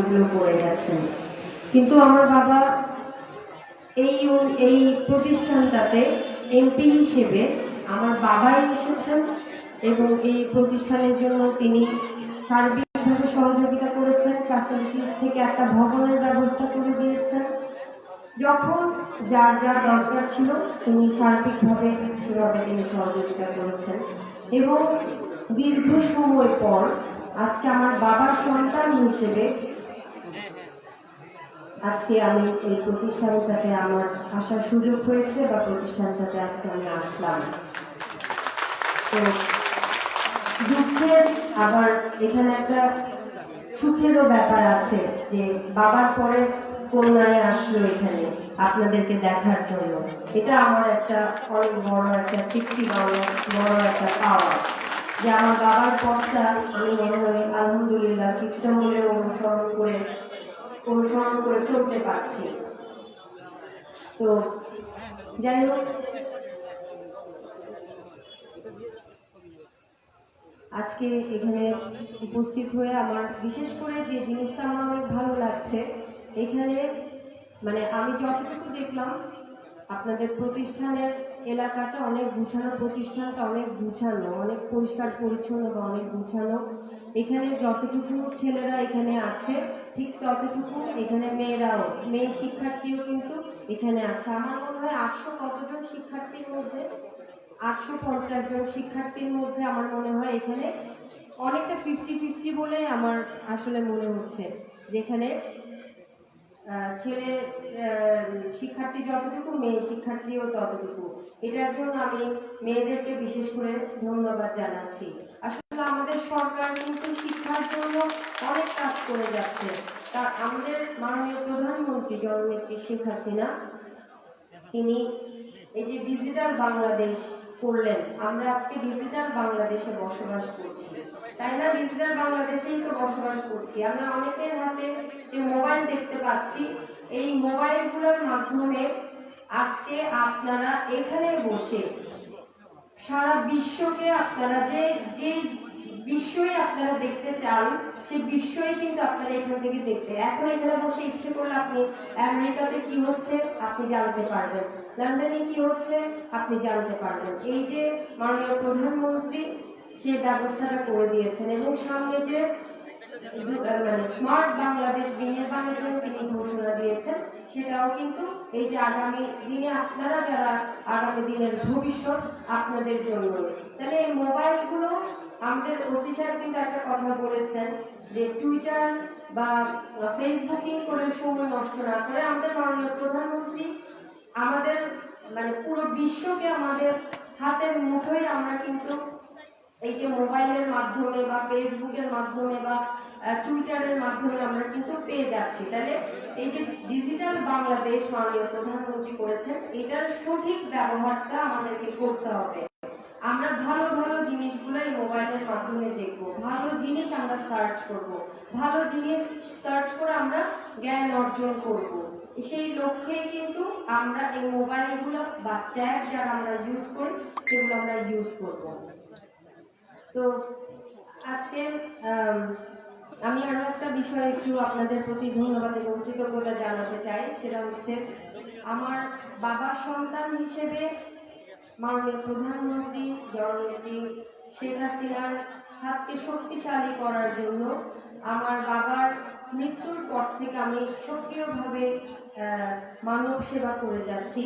কাজগুলো করে গেছেন। কিন্তু আমার বাবা এই এই প্রতিষ্ঠানটাতে এমপি হিসেবে আমার বাবাই এসেছেন এবং এই প্রতিষ্ঠানের জন্য তিনি সার্বিকভাবে সহযোগিতা করেছেন ফ্যাসিলিটিস থেকে একটা ভবনের ব্যবস্থা করে দিয়েছেন। যখন যার যা দরকার ছিল, তিনি সার্বিকভাবে সেভাবে তিনি সহযোগিতা করেছেন। এবং দীর্ঘ সময় পর আজকে আমার বাবার সন্তান হিসেবে আজকে আমি এই প্রতিষ্ঠানটাতে আমার আসার সুযোগ হয়েছে বা প্রতিষ্ঠানটাতে আজকে আমি আসলাম। তো দুঃখের আবার এখানে একটা সুখেরও ব্যাপার আছে যে বাবার পরে কন্যায় আসলো এখানে আপনাদেরকে দেখার জন্য। এটা আমার একটা অনেক বড় একটা তৃপ্তি বড় একটা পাওয়া। যে আমার বাবার পথটা আমি মনে হয় আলহামদুলিল্লাহ, কিছুটা হলেও অনুসরণ করে অনুসরণ করে চলতে পারছি। তো, যাই হোক। আজকে এখানে উপস্থিত হয়ে আমার, বিশেষ করে যে জিনিসটা আমার অনেক ভালো লাগছে, এখানে মানে আমি যতটুকু দেখলাম আপনাদের প্রতিষ্ঠানের এলাকাটা অনেক গুছানো, প্রতিষ্ঠানটা অনেক গুছানো, অনেক পরিষ্কার পরিচ্ছন্ন বা অনেক গুছানো। এখানে যতটুকু ছেলেরা এখানে আছে, ঠিক ততটুকু এখানে মেয়েরাও, মেয়ে শিক্ষার্থীও কিন্তু এখানে আছে। আমার মনে হয় আটশো কতজন শিক্ষার্থীর মধ্যে, আটশো পঞ্চাশ জন শিক্ষার্থীর মধ্যে আমার মনে হয় এখানে অনেকটা ফিফটি ফিফটি বলে আমার আসলে মনে হচ্ছে। যেখানে ছেলে শিক্ষার্থী যতটুকু, মেয়ে শিক্ষার্থীও ততটুকু। এটার জন্য আমি মেয়েদেরকে বিশেষ করে ধন্যবাদ জানাচ্ছি। আসলে আমাদের সরকার কিন্তু শিক্ষার জন্য অনেক কাজ করে যাচ্ছে। তা আমাদের মাননীয় প্রধানমন্ত্রী জননেত্রী শেখ হাসিনা, তিনি এই যে ডিজিটাল বাংলাদেশ করলেন। আমরা আজকে ডিজিটাল বাংলাদেশে বসবাস করছি। তাই না? ডিজিটাল বাংলাদেশেই তো বসবাস করছি। আমরা অনেকের হাতে যে মোবাইল দেখতে পাচ্ছি, এই মোবাইলগুলোর মাধ্যমে আজকে আপনারা এখানে বসে সারা বিশ্বকে আপনারা যে যে বিশ্বই আপনারা দেখতে চান সেই বিশ্বই কিন্তু আপনারা এখান থেকে দেখতে এখন এখানে বসে ইচ্ছে করলে আপনি আমেরিকাতে কি হচ্ছে, আপনি জানতে পারবেন। লন্ডনে কি হচ্ছে, আপনি জানতে পারবেন। এই যে মাননীয় প্রধানমন্ত্রী সে ব্যবস্থাটা করে দিয়েছেন এবং সামনে যে মানে স্মার্ট বাংলাদেশ বিনির্মাণের জন্য তিনি ঘোষণা দিয়েছেন, সেটাও কিন্তু এই যে আগামী দিনে আপনারা যারা আগামী দিনের ভবিষ্যৎ আপনাদের জন্য। তাহলে এই মোবাইলগুলো আমাদের ওসি সাহেব কিন্তু একটা কথা বলেছেন যে টুইটার বা ফেসবুকিং করে সময় নষ্ট না করে আমাদের মাননীয় প্রধানমন্ত্রী আমাদের মানে পুরো বিশ্বকে আমাদের হাতের মুঠোয় আমরা কিন্তু এই যে মোবাইলের মাধ্যমে বা ফেসবুকের মাধ্যমে বা টুইটারের মাধ্যমে আমরা কিন্তু পেয়ে যাচ্ছি। তাহলে এই যে ডিজিটাল বাংলাদেশ মাননীয় প্রধানমন্ত্রী করেছেন, এটার সঠিক ব্যবহারটা আমাদেরকে করতে হবে। আমরা ভালো ভালো জিনিসগুলো এই মোবাইলের মাধ্যমে দেখব। ভালো জিনিস আমরা সার্চ করব। ভালো জিনিস সার্চ করে আমরা জ্ঞান অর্জন করব। সেই লক্ষ্যে কিন্তু আমরা এই মোবাইলগুলো বা ট্যাব যারা আমরা ইউজ করি সেগুলো আমরা ইউজ করব। তো আজকে আম, আমি আরও একটা বিষয় একটু আপনাদের প্রতি ধন্যবাদ এবং কৃতজ্ঞতা জানাতে চাই। সেটা হচ্ছে আমার বাবার সন্তান হিসেবে মাননীয় প্রধানমন্ত্রী জননেত্রী শেখ হাসিনার হাতকে শক্তিশালী করার জন্য আমার বাবার মৃত্যুর পর থেকে আমি সক্রিয়ভাবে মানব সেবা করে যাচ্ছি।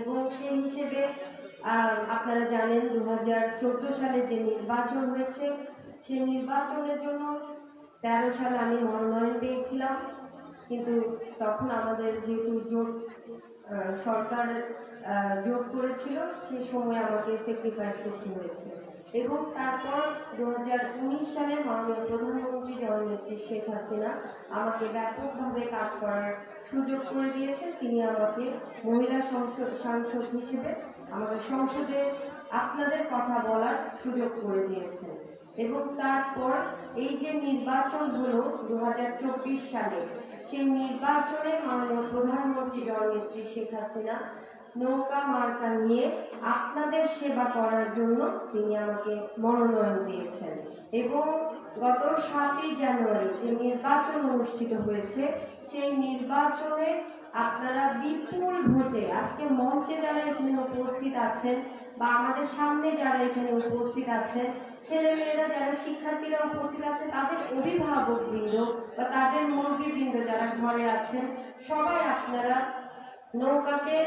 এবং সেই হিসেবে আপনারা জানেন দু হাজার চোদ্দ সালে যে নির্বাচন হয়েছে, সেই নির্বাচনের জন্য তেরো সালে আমি মনোনয়ন পেয়েছিলাম। কিন্তু তখন আমাদের যেহেতু জোট সরকার জোট করেছিল, সেই সময় আমাকে স্যাক্রিফাইস করতে হয়েছে। এবং তারপর দু হাজার উনিশ সালে মাননীয় প্রধানমন্ত্রী জননেত্রী শেখ হাসিনা আমাকে ব্যাপকভাবে কাজ করার সুযোগ করে দিয়েছেন। তিনি আমাকে মহিলা সংসদ, সাংসদ হিসেবে আমাকে সংসদে আপনাদের কথা বলার সুযোগ করে দিয়েছেন। এবং তারপর এই যে নির্বাচন হলো দু হাজার চব্বিশ সালে, সেই নির্বাচনে মাননীয় প্রধানমন্ত্রী জননেত্রী শেখ হাসিনা নৌকা মার্কা নিয়ে আপনাদের সেবা করার জন্য তিনি আমাকে মনোনয়ন দিয়েছেন। এবং গত সাতই জানুয়ারি যে নির্বাচন অনুষ্ঠিত হয়েছে, সেই নির্বাচনে আপনারা বিপুল ভোটে, আজকে মঞ্চে যারা এখানে উপস্থিত আছেন বা আমাদের সামনে যারা এখানে উপস্থিত আছেন, ছেলেমেয়েরা যারা শিক্ষার্থীরা উপস্থিত আছে তাদের অভিভাবক বৃন্দ বা তাদের মুরব্বী বৃন্দ যারা ঘরে আছেন, সবাই আপনারা নৌকাকে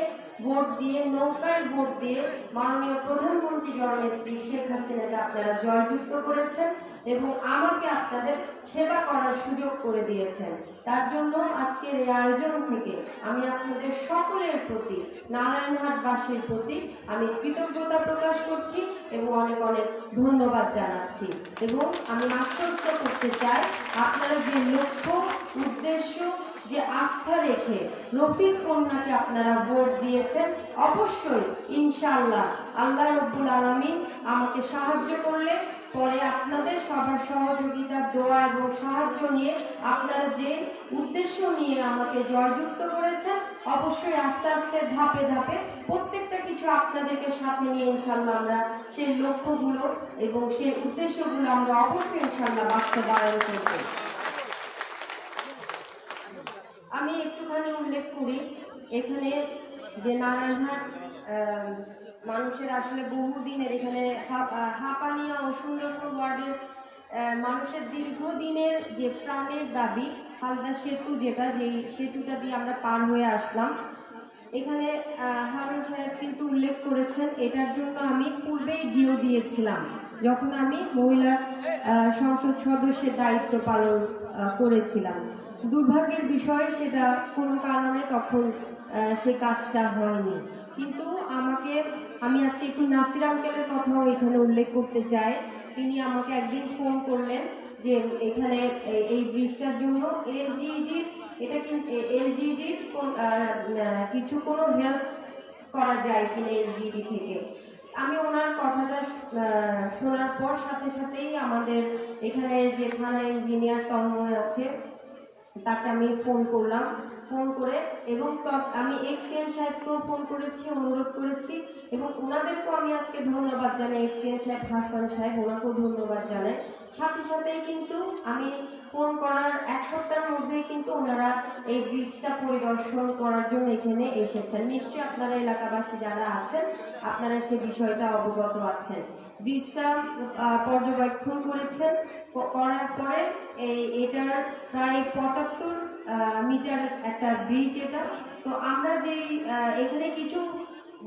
ভোট দিয়ে নৌকায় ভোট দিয়ে মাননীয় প্রধানমন্ত্রী জননেত্রী শেখ হাসিনাকে আপনারা জয়যুক্ত করেছেন এবং আমাকে আপনাদের সেবা করার সুযোগ করে দিয়েছেন। তার জন্য আজকের এই আয়োজন থেকে আমি আপনাদের সকলের প্রতি, নারায়ণহাটবাসীর প্রতি আমি কৃতজ্ঞতা প্রকাশ করছি এবং অনেক অনেক ধন্যবাদ জানাচ্ছি। এবং আমি আশ্বস্ত করতে চাই আপনারা যে লক্ষ্য, উদ্দেশ্য যে আস্থা রেখে রফিক কন্যাকে আপনারা ভোট দিয়েছেন, অবশ্যই, ইনশাআল্লাহ, আল্লাহ রব্বুল আলমিন আমাকে সাহায্য করলে, পরে আপনাদের সবার সহযোগিতার দোয়া এবং সাহায্য নিয়ে আপনারা যে উদ্দেশ্য নিয়ে আমাকে জয়যুক্ত করেছেন, অবশ্যই আস্তে আস্তে ধাপে ধাপে প্রত্যেকটা কিছু আপনাদেরকে সাথে নিয়ে ইনশাল্লাহ আমরা সেই লক্ষ্যগুলো এবং সেই উদ্দেশ্যগুলো আমরা অবশ্যই ইনশাল্লাহ বাস্তবায়ন করব। আমি একটুখানি উল্লেখ করি, এখানে যে নারায়ণহাট মানুষের আসলে বহুদিনের এখানে হাপানিয়া ও সুন্দরপুর ওয়ার্ডের মানুষের দীর্ঘদিনের যে প্রাণের দাবি, হালদা সেতু যেটা, যেই সেতুটা দিয়ে আমরা পার হয়ে আসলাম। এখানে হারুন সাহেব কিন্তু উল্লেখ করেছেন, এটার জন্য আমি পূর্বেই ডিও দিয়েছিলাম, যখন আমি মহিলা সংসদ সদস্যের দায়িত্ব পালন করেছিলাম। দুর্ভাগ্যের বিষয়, সেটা কোনো কারণে তখন সে কাজটা হয়নি। কিন্তু আমাকে, আমি আজকে একটু নাসির আঙ্কেলের কথাও এখানে উল্লেখ করতে চাই। তিনি আমাকে একদিন ফোন করলেন যে, এখানে এই ব্রিজটার জন্য এলজিডির এটা কিন্তু এলজিডির কিছু কোনো হেল্প করা যায় কিনা এলজিডি থেকে। আমি ওনার কথাটা শোনার পর সাথে সাথেই আমাদের এখানে যে থানা ইঞ্জিনিয়ার তন্ময় আছে তাকে আমি ফোন করলাম। ফোন করে এবং আমি এক্সিয়ান সাহেবকেও ফোন করেছি, অনুরোধ করেছি এবং ওনাদেরকেও আমি আজকে ধন্যবাদ জানাই এক্সিএন সাহেব, হাসান সাহেব, ওনাকেও ধন্যবাদ জানাই। সাথে সাথেই কিন্তু আমি ফোন করার এক সপ্তাহের মধ্যেই কিন্তু ওনারা এই ব্রিজটা পরিদর্শন করার জন্য এখানে এসেছেন। নিশ্চয়ই আপনারা এলাকাবাসী যারা আছেন, আপনারা সে বিষয়টা অবগত আছেন। ব্রিজটা পর্যবেক্ষণ করেছেন। করার পরে এই এটার প্রায় পঁচাত্তর মিটার একটা ব্রিজ এটা। তো আমরা যেই এখানে কিছু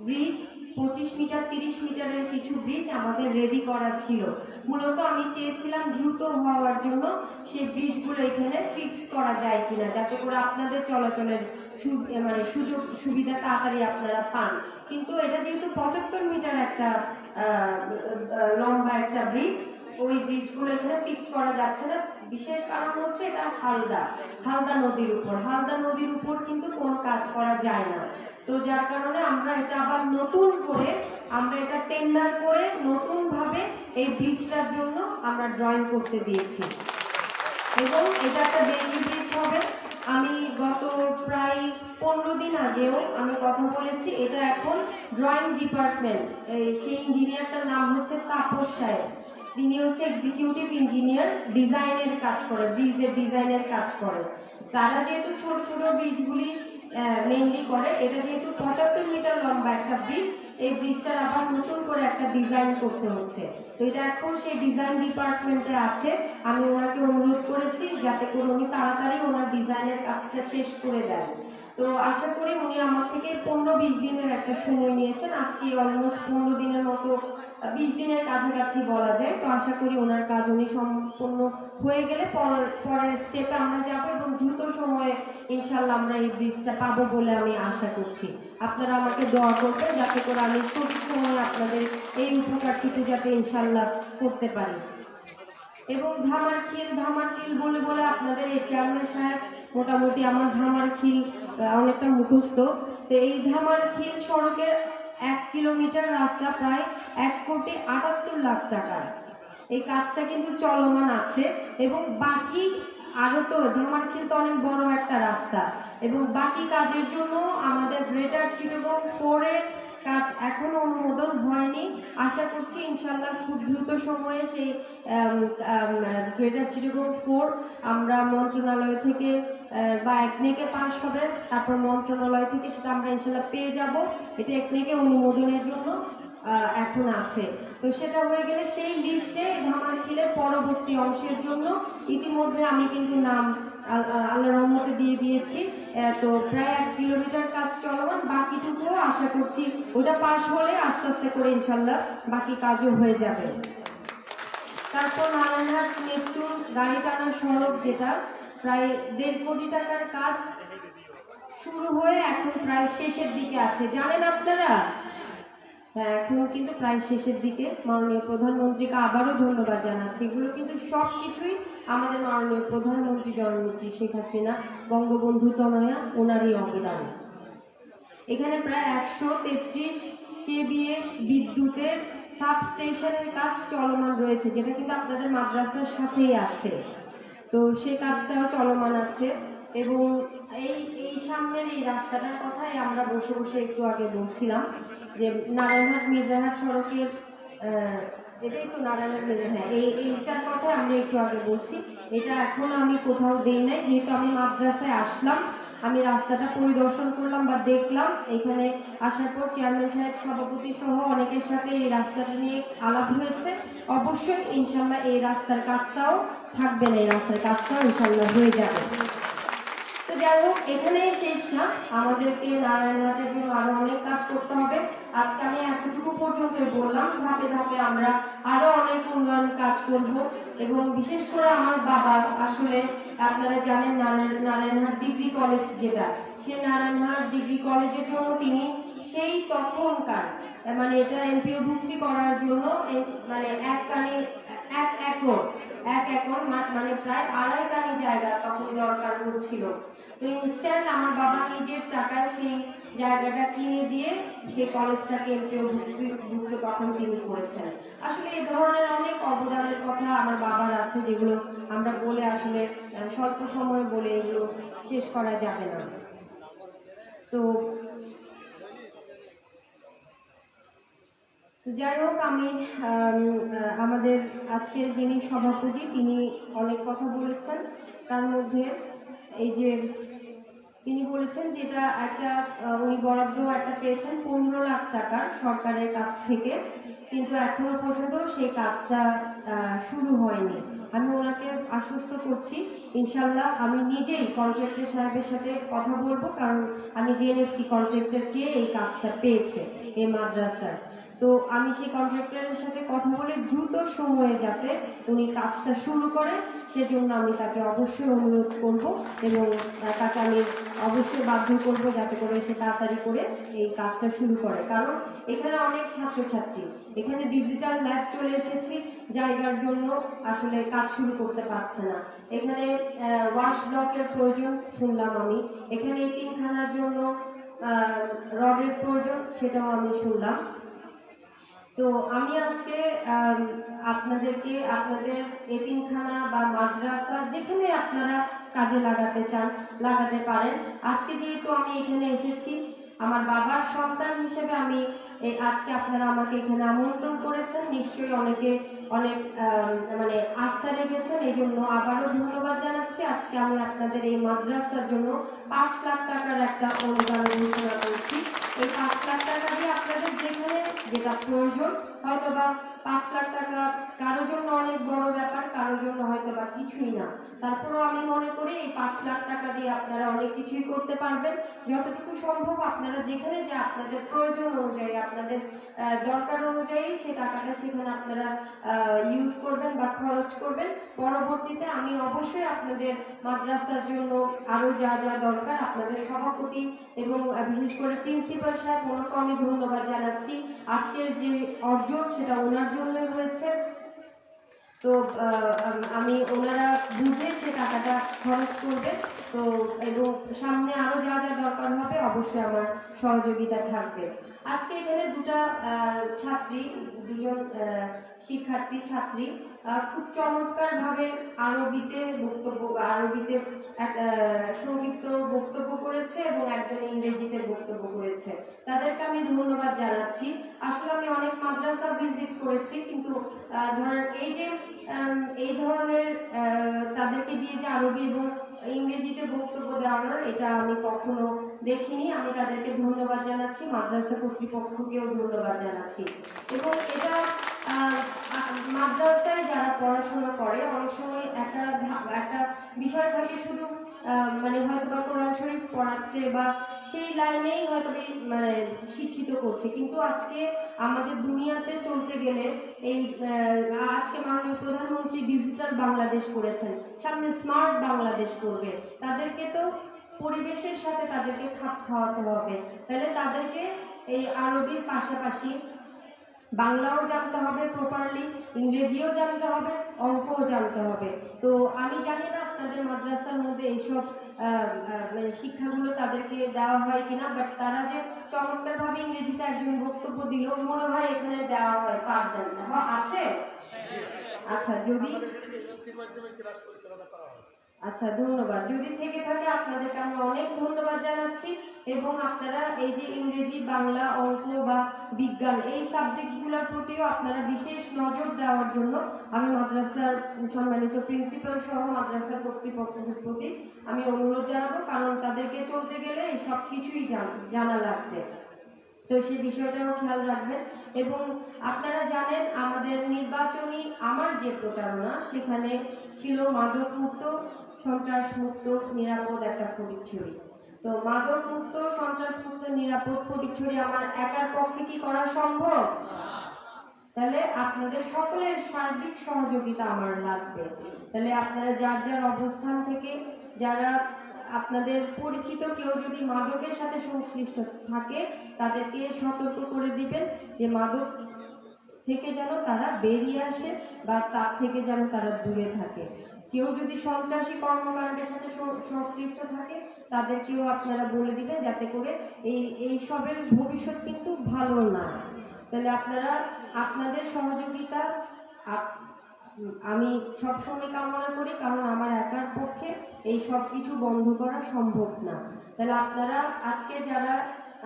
ব্রিজ পঁচিশ মিটার, তিরিশ মিটারের কিছু ব্রিজ আমাদের রেডি করা ছিল। মূলত আমি চেয়েছিলাম দ্রুত হওয়ার জন্য সেই ব্রিজগুলো এখানে ফিক্স করা যায় কিনা, যাতে করে আপনাদের চলাচলের মানে সুযোগ, সুবিধা তাড়াতাড়ি আপনারা পান। কিন্তু এটা যেহেতু পঁচাত্তর মিটার একটা লম্বা একটা ব্রিজ ওই ব্রিজগুলো এখানে ফিক্স করা যাচ্ছে না। বিশেষ কারণ হচ্ছে এটা হালদা হালদা নদীর উপর। হালদা নদীর উপর কিন্তু কোনো কাজ করা যায় না। তো যার কারণে আমরা এটা আবার নতুন করে, আমরা এটা টেন্ডার করে নতুন ভাবে এই ব্রিজটার জন্য আমরা ড্রয়িং করতে দিয়েছি। এবং এটা একটা বেলি ব্রিজ হবে। আমি গত প্রায় পনেরো দিন আগেও আমি কথা বলেছি, এটা এখন ড্রয়িং ডিপার্টমেন্ট সেই ইঞ্জিনিয়ারটার নাম হচ্ছে তাপস সাহেব। তিনি হচ্ছে এক্সিকিউটিভ ইঞ্জিনিয়ার ডিজাইনের কাজ করে ব্রিজের ডিজাইনের কাজ করে। তারা যেহেতু ছোট ছোট ব্রিজগুলি মেনলি করে। এটা যেহেতু পঁচাত্তর মিটার লম্বা একটা ব্রিজ এই ব্রিজটার আবার নতুন করে একটা ডিজাইন করতে হচ্ছে। তো এটা এখন সেই ডিজাইন ডিপার্টমেন্টের আছে। আমি ওনাকে অনুরোধ করেছি যাতে করে উনি তাড়াতাড়ি ওনার ডিজাইনের কাজটা শেষ করে দেন। তো আশা করি উনি আমার থেকে পনেরো বিশ দিনের একটা সময় নিয়েছেন। আজকে অলমোস্ট পনেরো দিনের মতো বিশ দিনের কাছাকাছি বলা যায়। তো আশা করি ওনার কাজ উনি সম্পূর্ণ হয়ে গেলে পর- পরের স্টেপে আমরা যাব এবং দ্রুত সময়ে ইনশাল্লাহ আমরা এই ব্রিজটা পাবো বলে আমি আশা করছি। আপনারা আমাকে দোয়া করবেন যাতে করে আমি সঠিক সময়ে আপনাদের এই উপকারটিতে যাতে ইনশাল্লাহ করতে পারি। এবং ধামার খিল ধামার খিল বলে বলে আপনাদের এই চেয়ারম্যান সাহেব মোটামুটি আমার ধামার খিল অনেকটা মুখস্থ। তো এই ধামার খিল সড়কের এক কিলোমিটার রাস্তা প্রায় এক কোটি আটাত্তর লাখ টাকার এই কাজটা কিন্তু চলমান আছে এবং বাকি আরও তো ধামারখিল তো অনেক বড় একটা রাস্তা। এবং বাকি কাজের জন্য আমাদের গ্রেটার চিটগং ফোরের কাজ এখনও অনুমোদন হয়নি। আশা করছি ইনশাল্লাহ খুব দ্রুত সময়ে সেই গ্রেটার চিটাগং ফোর আমরা মন্ত্রণালয় থেকে বা একনেকে পাস হবে, তারপর মন্ত্রণালয় থেকে সেটা আমরা ইনশাল্লাহ পেয়ে যাব। এটা একনেকে অনুমোদনের জন্য এখন আছে। তো সেটা হয়ে গেলে সেই লিস্টে ধামারখিলের পরবর্তী অংশের জন্য ইতিমধ্যে আমি কিন্তু নাম আল- আল- আল্লাহর রহমতে দিয়ে দিয়েছি। তো প্রায় এক কিলোমিটার কাজ চলমান, বাকিটুকুও আশা করছি ওটা পাশ হলে আস্তে আস্তে করে ইনশাল্লাহ বাকি কাজও হয়ে যাবে। তারপর নারায়ণহাট নেপচুন গাড়ি টানা সড়ক যেটা প্রায় দেড় কোটি টাকার কাজ শুরু হয়ে এখন প্রায় শেষের দিকে আছে। জানেন আপনারা? হ্যাঁ এখন কিন্তু প্রায় শেষের দিকে। মাননীয় প্রধানমন্ত্রীকে আবারও ধন্যবাদ জানাচ্ছি। এগুলো কিন্তু সব কিছুই আমাদের মাননীয় প্রধানমন্ত্রী জননেত্রী শেখ হাসিনা, বঙ্গবন্ধু তনয়া, ওনারই অবদান। এখানে প্রায় একশো তেত্রিশ কেবিএ বিদ্যুতের সাবস্টেশনের কাজ চলমান রয়েছে, যেটা কিন্তু আপনাদের মাদ্রাসার সাথেই আছে। তো সেই কাজটাও চলমান আছে এবং এই এই সামনের এই রাস্তাটার কথাই আমরা বসে বসে একটু আগে বলছিলাম যে নারায়ণহাট, মির্জাহাট সড়কের এটাই তো নারায়ণহাট, মির্জাহাট হ্যাঁ এই, এইটার কথা আমরা একটু আগে বলছি। এটা এখনও আমি কোথাও দিই নাই, যেহেতু আমি মাদ্রাসায় আসলাম। আমি রাস্তাটা পরিদর্শন করলাম বা দেখলাম। এখানে আসার পর চেয়ারম্যান সাহেব, সভাপতি সহ অনেকের সাথে এই রাস্তাটা নিয়ে আলাপ হয়েছে। অবশ্যই ইনশাল্লাহ এই রাস্তার কাজটাও থাকবে না, এই রাস্তার কাজটাও ইনশাল্লাহ হয়ে যাবে। তো যাই হোক, এখানেই শেষ না। আমাদেরকে নারায়ণঘাটের জন্য আরও অনেক কাজ করতে হবে। আজকে আমি এতটুকু পর্যন্তই বললাম, ধাপে ধাপে আমরা আরও অনেক উন্নয়ন কাজ করব এবং বিশেষ করে আমার বাবা আসলে আপনারা জানেন নারায়ণ নারায়ণহাট ডিগ্রি কলেজ যেটা। সে নারায়ণহাট ডিগ্রি কলেজের জন্য তিনি সেই তখনকার মানে এটা এমপিও ভুক্তি করার জন্য মানে এক কানে, এক একর এক একর মানে প্রায় আড়াই কানি জায়গা তখন দরকার হচ্ছিল তো আমার বাবা নিজের টাকায় সেই জায়গাটা কিনে দিয়ে সেই কলেজটাকে এমপিও ভুক্তি তখন তিনি করেছেন আসলে এই ধরনের অনেক অবদানের কথা আমার বাবার আছে যেগুলো আমরা বলে আসলে স্বল্প সময় বলে এগুলো শেষ করা যাবে না। তো যাই হোক, আমি আমাদের আজকের যিনি সভাপতি, তিনি অনেক কথা বলেছেন। তার মধ্যে এই যে তিনি বলেছেন যেটা একটা আহ, উনি বরাদ্দ একটা পেয়েছেন পনেরো লাখ টাকার সরকারের কাছ থেকে কিন্তু এখনও পর্যন্ত সেই কাজটা শুরু হয়নি। আমি ওনাকে আশ্বস্ত করছি ইনশাল্লাহ আমি নিজেই কন্ট্রাক্টর সাহেবের সাথে কথা বলব কারণ আমি জেনেছি কন্ট্রাক্টর কে এই কাজটা পেয়েছে এই মাদ্রাসার। তো আমি সেই কন্ট্রাক্টরের সাথে কথা বলে দ্রুত সময়ে যাতে উনি কাজটা শুরু করেন, সেজন্য আমি তাকে অবশ্যই অনুরোধ করব এবং তাকে আমি অবশ্যই বাধ্য করব যাতে করে সে তাড়াতাড়ি করে এই কাজটা শুরু করে। কারণ এখানে অনেক ছাত্রছাত্রী, এখানে ডিজিটাল ল্যাব চলে এসেছে, জায়গার জন্য আসলে কাজ শুরু করতে পারছে না। এখানে ওয়াশ ব্লকের প্রয়োজন শুনলাম আমি। এখানে এই তিনখানার জন্য রডের প্রয়োজন, সেটাও আমি শুনলাম। তো আমি আজকে আপনাদেরকে আপনাদের এতিমখানা বা মাদ্রাসা যেখানে আপনারা কাজে লাগাতে চান, লাগাতে পারেন। আজকে যেহেতু আমি এখানে এসেছি, আমার বাবার সন্তান হিসেবে আমি এই আজকে আপনারা আমাকে এখানে আমন্ত্রণ করেছেন। নিশ্চয়ই অনেকে, অনেক মানে আস্থা রেখেছেন। এই জন্য আবারও ধন্যবাদ জানাচ্ছি। আজকে আমি আপনাদের এই মাদ্রাসার জন্য পাঁচ লাখ টাকার একটা অনুদান ঘোষণা করছি। এই পাঁচ লাখ টাকা দিয়ে আপনাদের যেখানে যেটা প্রয়োজন হয়তো বা পাঁচ লাখ টাকা কারোর জন্য অনেক বড় ব্যাপার, কারোর জন্য বা কিছুই না। তারপরেও আমি মনে করি এই পাঁচ লাখ টাকা দিয়ে আপনারা অনেক কিছুই করতে পারবেন। যতটুকু সম্ভব আপনারা যেখানে যে আপনাদের প্রয়োজন অনুযায়ী, আপনাদের দরকার অনুযায়ী সে টাকাটা সেখানে আপনারা ইউজ করবেন বা খরচ করবেন। পরবর্তীতে আমি অবশ্যই আপনাদের মাদ্রাসার জন্য আরও যা যা দরকার আপনাদের সভাপতি এবং বিশেষ করে প্রিন্সিপাল সাহেব, ওনাকে আমি ধন্যবাদ জানাচ্ছি। আজকের যে অর্জন সেটা ওনার জন্যই হয়েছে। তো আমি ওনারা বুঝে সে টাকাটা খরচ করবে। তো, এবং সামনে আরও যা যা দরকার হবে অবশ্যই আমার সহযোগিতা থাকবে। আজকে এখানে দুটা ছাত্রী, দুজন শিক্ষার্থী, ছাত্রী খুব চমৎকার ভাবে আরবিতে বক্তব্য, বা আরবিতে সংক্ষিপ্ত বক্তব্য করেছে এবং একজন ইংরেজিতে বক্তব্য করেছে। তাদেরকে আমি ধন্যবাদ জানাচ্ছি। আসলে আমি অনেক মাদ্রাসা ভিজিট করেছি, কিন্তু ধরেন এই যে এই ধরনের তাদেরকে দিয়ে যে আরবি এবং ইংরেজিতে বক্তব্য দেওয়ানোর এটা আমি কখনো দেখিনি। আমি তাদেরকে ধন্যবাদ জানাচ্ছি, মাদ্রাসা কর্তৃপক্ষকেও ধন্যবাদ জানাচ্ছি। এবং এটা মাদ্রাসায় যারা পড়াশোনা করে, অনেক সময় একটা একটা বিষয় থাকে শুধু মানে হয়তো বা কোরআন শরীফ পড়াচ্ছে বা সেই লাইনেই হয়তো মানে শিক্ষিত করছে। কিন্তু আজকে আমাদের দুনিয়াতে চলতে গেলে এই আজকে মাননীয় প্রধানমন্ত্রী ডিজিটাল বাংলাদেশ করেছেন, সামনে স্মার্ট বাংলাদেশ করবে। তাদেরকে তো পরিবেশের সাথে তাদেরকে খাপ খাওয়াতে হবে। তাহলে তাদেরকে এই আরবির পাশাপাশি বাংলাও জানতে হবে প্রপারলি ইংরেজিও জানতে হবে, অঙ্কও জানতে হবে। তো আমি জানি না আপনাদের মাদ্রাসার মধ্যে এইসব মানে শিক্ষাগুলো তাদেরকে দেওয়া হয় কিনা বাট তারা যে চমৎকারভাবে ইংরেজিতে একজন বক্তব্য দিল, মনে হয় এখানে দেওয়া হয় পাঠদান আছে? আচ্ছা যদি আচ্ছা ধন্যবাদ। যদি থেকে থাকে, আপনাদেরকে আমি অনেক ধন্যবাদ জানাচ্ছি এবং আপনারা এই যে ইংরেজি, বাংলা, অঙ্ক বা বিজ্ঞান এই সাবজেক্টগুলোর প্রতিও আপনারা বিশেষ নজর দেওয়ার জন্য আমি মাদ্রাসার সম্মানিত প্রিন্সিপাল সহ মাদ্রাসা কর্তৃপক্ষের প্রতি আমি অনুরোধ জানাব, কারণ তাদেরকে চলতে গেলে সব কিছুই জান- লাগবে। তো সেই বিষয়টাও খেয়াল রাখবেন। এবং আপনারা জানেন, আমাদের নির্বাচনী, আমার যে প্রচারণা, সেখানে ছিল মাদক মুক্ত সন্ত্রাস মুক্ত নিরাপদ একটা ফটিকছড়ি তো মাদক মুক্ত সন্ত্রাস মুক্ত নিরাপদ ফটিকছড়ি আমার একার পক্ষে কি করা সম্ভব? তাহলে আপনাদের সকলের সার্বিক সহযোগিতা আমার লাগবে। তাহলে আপনারা যার যার অবস্থান থেকে, যারা আপনাদের পরিচিত কেউ যদি মাদকের সাথে সংশ্লিষ্ট থাকে, তাদেরকে সতর্ক করে দিবেন যে মাদক থেকে যেন তারা বেরিয়ে আসে বা তার থেকে যেন তারা দূরে থাকে। কেউ যদি সন্ত্রাসী কর্মকাণ্ডের সাথে সংশ্লিষ্ট থাকে, তাদেরকেও আপনারা বলে দিবেন যাতে করে এই এই সবের ভবিষ্যৎ কিন্তু ভালো না। তাহলে আপনারা, আপনাদের সহযোগিতা আমি সবসময় কামনা করি, কারণ আমার একার পক্ষে এই সব কিছু বন্ধ করা সম্ভব না। তাহলে আপনারা আজকে যারা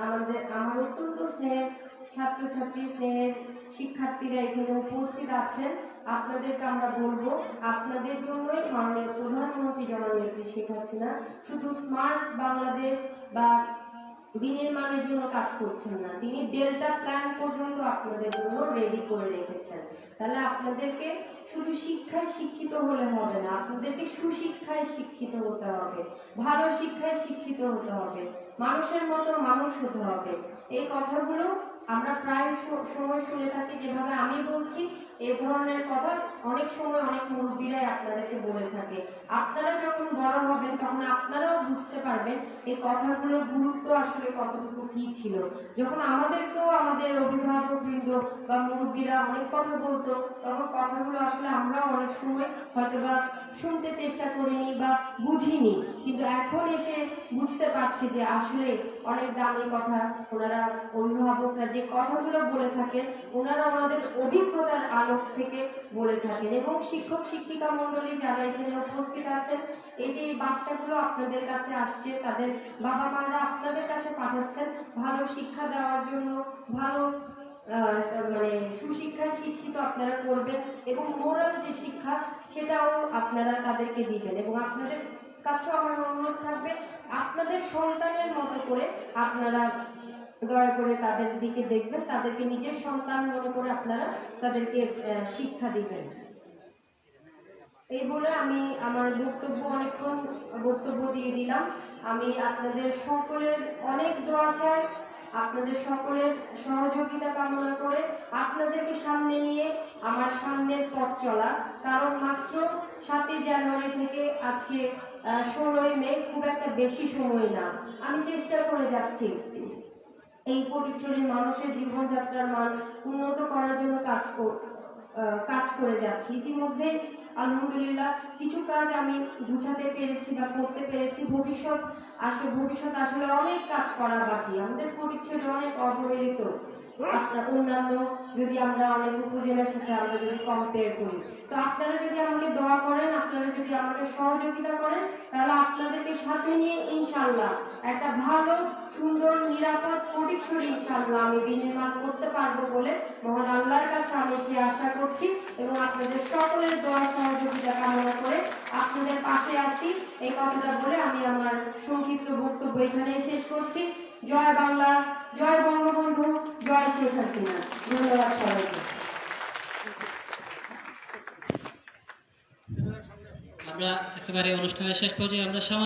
আমাদের, আমার অত্যন্ত স্নেহের ছাত্রছাত্রী স্নেহের শিক্ষার্থীরা এখানে উপস্থিত আছেন আপনাদেরকে আমরা বলব, আপনাদের জন্যই মাননীয় প্রধানমন্ত্রী জননেত্রী শেখ হাসিনা শুধু স্মার্ট বাংলাদেশ বা বিনির্মাণের জন্য কাজ করছেন না, তিনি ডেল্টা প্ল্যান পর্যন্ত আপনাদের জন্য রেডি করে রেখেছেন। তাহলে আপনাদেরকে শুধু শিক্ষায় শিক্ষিত হলে হবে না, আপনাদেরকে সুশিক্ষায় শিক্ষিত হতে হবে, ভালো শিক্ষায় শিক্ষিত হতে হবে, মানুষের মতো মানুষ হতে হবে। এই কথাগুলো আমরা প্রায় সময় শুনে থাকি, যেভাবে আমি বলছি এই ধরনের কথা অনেক সময় অনেক মুরব্বীরাই আপনাদেরকে বলে থাকে। আপনারা যখন বড় হবেন, তখন আপনারাও বুঝতে পারবেন এই কথাগুলোর গুরুত্ব আসলে কতটুকু কি ছিল। যখন আমাদেরকেও আমাদের অভিভাবক বৃন্দ বা মুরব্বীরা অনেক কথা বলতো, তখন কথাগুলো আসলে আমরাও অনেক সময় হয়তো বা শুনতে চেষ্টা করিনি বা বুঝিনি। কিন্তু এখন এসে বুঝতে পারছি যে আসলে অনেক দামি কথা ওনারা অভিভাবকরা যে কথাগুলো বলে থাকেন, ওনারা ওনাদের অভিজ্ঞতার আলোক থেকে বলে থাকেন এবং শিক্ষক শিক্ষিকা মণ্ডলী যারা এখানে উপস্থিত আছেন, এই যে বাচ্চাগুলো আপনাদের কাছে আসছে, তাদের বাবা মারা আপনাদের কাছে পাঠাচ্ছেন ভালো শিক্ষা দেওয়ার জন্য, ভালো মানে সুশিক্ষায় শিক্ষিত আপনারা করবেন এবং মোরাল যে শিক্ষা, সেটাও আপনারা তাদেরকে দিবেন এবং আপনাদের কাছেও আমার অনুরোধ থাকবে, আপনাদের সন্তানের মতো করে আপনারা দয়া করে তাদের দিকে দেখবেন। তাদেরকে নিজের সন্তান মনে করে আপনারা তাদেরকে শিক্ষা দিবেন। এই বলে আমি আমার বক্তব্য অনেকক্ষণ বক্তব্য দিয়ে দিলাম। আমি আপনাদের সকলের অনেক দোয়া চাই, আপনাদের সকলের সহযোগিতা কামনা করে আপনাদেরকে সামনে নিয়ে আমার সামনের পথ চলা। কারণ মাত্র সাতই জানুয়ারি থেকে আজকে ষোলোই মে খুব একটা বেশি সময় না। আমি চেষ্টা করে যাচ্ছি। এই ফটিকছড়ির মানুষের জীবনযাত্রার মান উন্নত করার জন্য কাজ কাজ করে যাচ্ছি। ইতিমধ্যে, আলহামদুলিল্লাহ, কিছু কাজ আমি বুঝাতে পেরেছি বা করতে পেরেছি। ভবিষ্যৎ আসলে ভবিষ্যৎ আসলে অনেক কাজ করা বাকি। আমাদের ফটিকছড়ি অনেক অবহেলিত। আপনার অন্যান্য যদি আমরা অনেক উপজেলার সাথে আমরা যদি কম্পেয়ার করি, তো আপনারা যদি আমাকে দোয়া করেন, আপনারা যদি আমাকে সহযোগিতা করেন, তাহলে আপনাদেরকে সাথে নিয়ে ইনশাল্লাহ একটা ভালো, সুন্দর, নিরাপদ ইনশাল্লাহ আমি বিনির্মাণ করতে পারব বলে মহান আল্লাহর কাছে আমি সে আশা করছি এবং আপনাদের সকলের দোয়া সহযোগিতা কামনা করে আপনাদের পাশে আছি। এই কথাটা বলে আমি আমার সংক্ষিপ্ত বক্তব্য এখানে শেষ করছি। জয় বাংলা। জয় বঙ্গবন্ধু জয় শেখ হাসিনা। ধন্যবাদ সবাইকে। আমরা একেবারে অনুষ্ঠানের শেষ পর্যায়ে আমরা